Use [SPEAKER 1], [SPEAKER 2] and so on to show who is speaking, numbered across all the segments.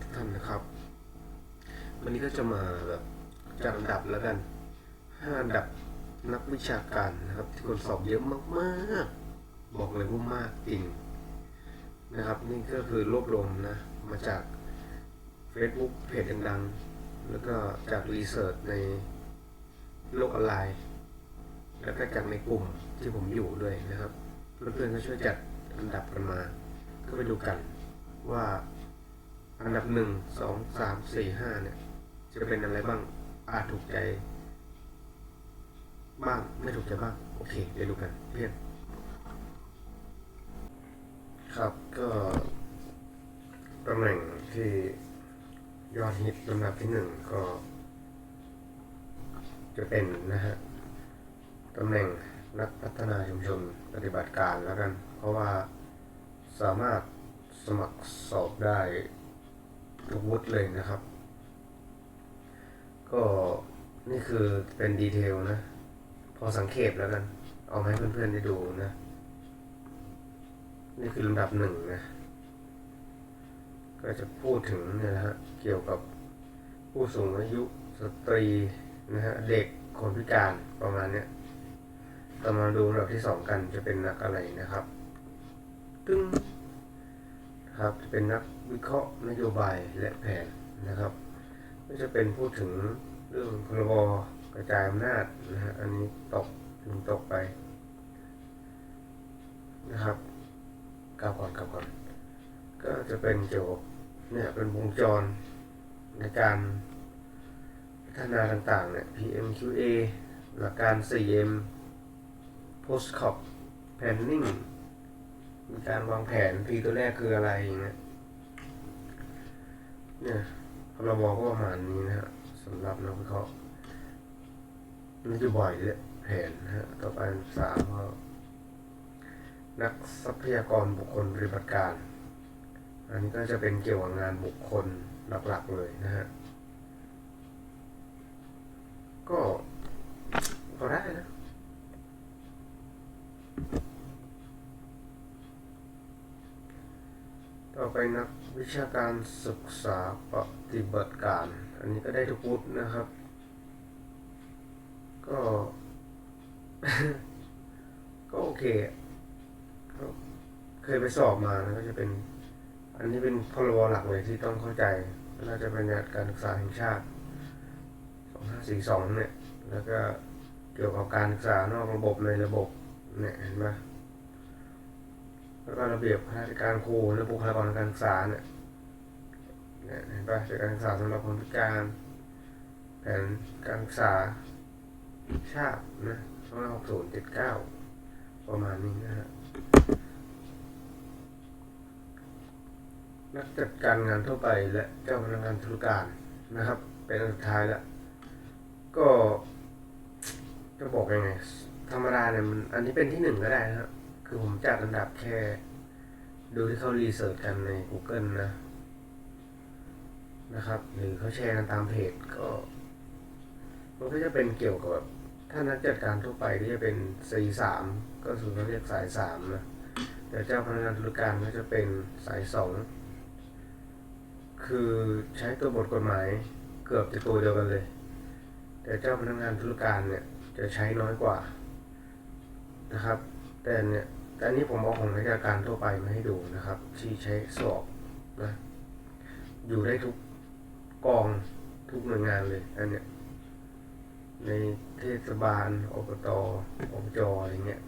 [SPEAKER 1] ทุกท่านนะครับ วันนี้ก็จะมาแบบจัดอันดับแล้วกันห้าอันดับนักวิชาการนะครับ ที่คนสอบเยอะมากๆ บอกเลยว่ามากจริงนะครับ นี่ก็คือรวบรวมนะมาจาก Facebook เพจดังๆแล้วก็จากรีเสิร์ชในโลกออนไลน์ แล้วก็จากในกลุ่มที่ผมอยู่ด้วยนะครับเพื่อนๆก็ช่วยจัดอันดับกันมา ก็ไปดูกันว่า อันดับหนึ่งสองสามสี่ห้าเนี่ย จะเป็นอะไรบ้าง อาจถูกใจ บ้าง ไม่ถูกใจบ้าง โอเค เดี๋ยวดูกันเพื่อนครับก็ตำแหน่งที่ยอดฮิตลำดับที่หนึ่งก็ จะเป็นนะฮะตำแหน่งนักพัฒนาชุมชนปฏิบัติการแล้วกัน เพราะว่าสามารถสมัครสอบได้ ทุกวุฒิเลยนะครับ ก็นี่คือเป็นดีเทลนะ พอสังเขปแล้วกัน เอาให้เพื่อนๆได้ดูนะ นี่คือลำดับหนึ่งนะ ก็จะพูดถึงเนี่ยนะฮะเกี่ยวกับผู้สูงอายุสตรีนะฮะเด็กคนพิการประมาณเนี้ยต่อมาดูลำดับที่สองกันจะเป็นนักอะไรนะครับ ตึ้ง ครับจะเป็นนักวิเคราะห์นโยบายและแผนนะครับ ก็จะเป็นพูดถึงเรื่องพรบกระจายอำนาจนะฮะอันนี้ตกถึงตกไปนะครับกลับก่อนกลับก่อน ก็จะเป็นเกี่ยวกับเนี่ยเป็นวงจรในการพัฒนาต่างๆเนี่ย PMQA หลักการ 4M Postcop Planning มีการวางแผน P ตัวแรกคืออะไรอย่างเงี้ยเนี่ยพรบก็ประมาณนี้นะฮะสำหรับนักวิเคราะห์นโยบายและแผนนะฮะต่อไปสามก็นักทรัพยากรบุคคลปฏิบัติการ อันนี้ก็จะเป็นเกี่ยวกับงานบุคคลหลักๆเลยนะฮะก็พอได้นะ ต่อไปนักวิชาการศึกษาปฏิบัติการ อันนี้ก็ได้ทุกวุฒินะครับ ก็ ก็โอเคเคยไปสอบมานะก็จะเป็น อันนี้เป็นพรบหลักเลยที่ต้องเข้าใจเราจะเป็นญาติการศึกษาแห่งชาติ 2542 เนี่ย แล้วก็เกี่ยวกับการศึกษานอกระบบในระบบเนี่ยเห็นไหม ระเบียบข้าราชการครูและบุคลากรการศึกษาเนี่ยเนี่ยเห็นปะการศึกษาสำหรับคนพิการแผนการศึกษาชาตินะ2560 79 ประมาณนี้นะฮะนักจัดการงานทั่วไปและเจ้าพนักงานธุรการนะครับ เป็นอันสุดท้ายแล้วก็จะบอกยังไงธรรมดาเนี่ยมันอันนี้เป็นที่หนึ่งก็ได้นะครับ คือผมจัดอันดับแค่ ดูที่เขารีเสิร์ชกันใน Google นะ นะครับ หรือเขาแชร์กันตามเพจก็ มันก็จะเป็นเกี่ยวกับ ถ้านักจัดการทั่วไปก็จะเป็น C3 ก็คือเขาเรียกสายสามนะ แต่เจ้าพนักงานธุรการก็จะเป็นสายสองคือใช้ตัวบทกฎหมายเกือบจะตัวเดียวกันเลย แต่เจ้าพนักงานธุรการเนี่ยจะใช้น้อยกว่านะครับ แต่เนี่ย แต่อันนี้ผมเอาของราชการทั่วไปมาให้ดูนะครับ ที่ใช้สอบนะอยู่ได้ทุกกองทุกหน่วยงานเลยอันเนี้ยในเทศบาลอบตอบจอะไรเงี้ย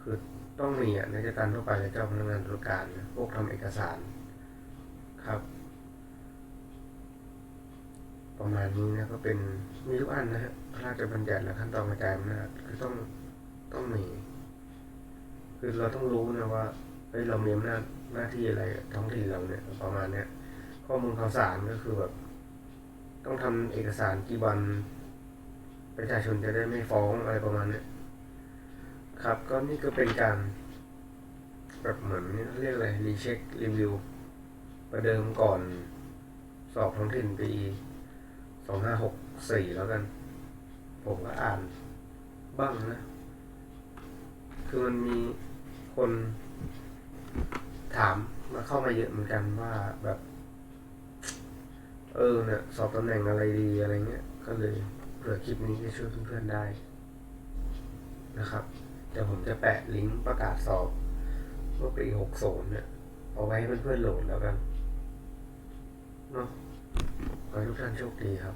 [SPEAKER 1] คือต้องมีอะราชการทั่วไปและเจ้าพนักงานธุรการพวกทำเอกสารครับ ประมาณนี้นะก็เป็นมีทุกอันนะฮะพระราชบัญญัติและขั้นตอนกระจายอำนาจคือต้องต้องมี คือเราต้องรู้นะว่าเฮ้ยเรามีอำนาจหน้าที่อะไรท้องถิ่นเราเนี่ยประมาณเนี้ยข้อมูลข่าวสารก็คือแบบ ต้องทำเอกสารกี่วันประชาชนจะได้ไม่ฟ้องอะไรประมาณเนี้ยครับ ก็นี่ก็เป็นการ แบบเหมือนเรียกอะไรรีเช็ครีวิวประเดิมก่อนสอบท้องถิ่นปีสองห้าหกสี่แล้วกัน ผมก็อ่านบ้างนะ คือมันมี คนถามมาเข้ามาเยอะเหมือนกันว่าแบบ เออเนี่ยสอบตำแหน่งอะไรดีอะไรเงี้ย ก็เลยเผื่อคลิปนี้จะช่วยเพื่อนๆได้นะครับเดี๋ยวผมจะแปะลิงก์ประกาศสอบเมื่อปีหกศูนย์เนี่ยเอาไว้ให้เพื่อนๆโหลดแล้วกันเนาะขอให้ทุกท่านโชคดีครับ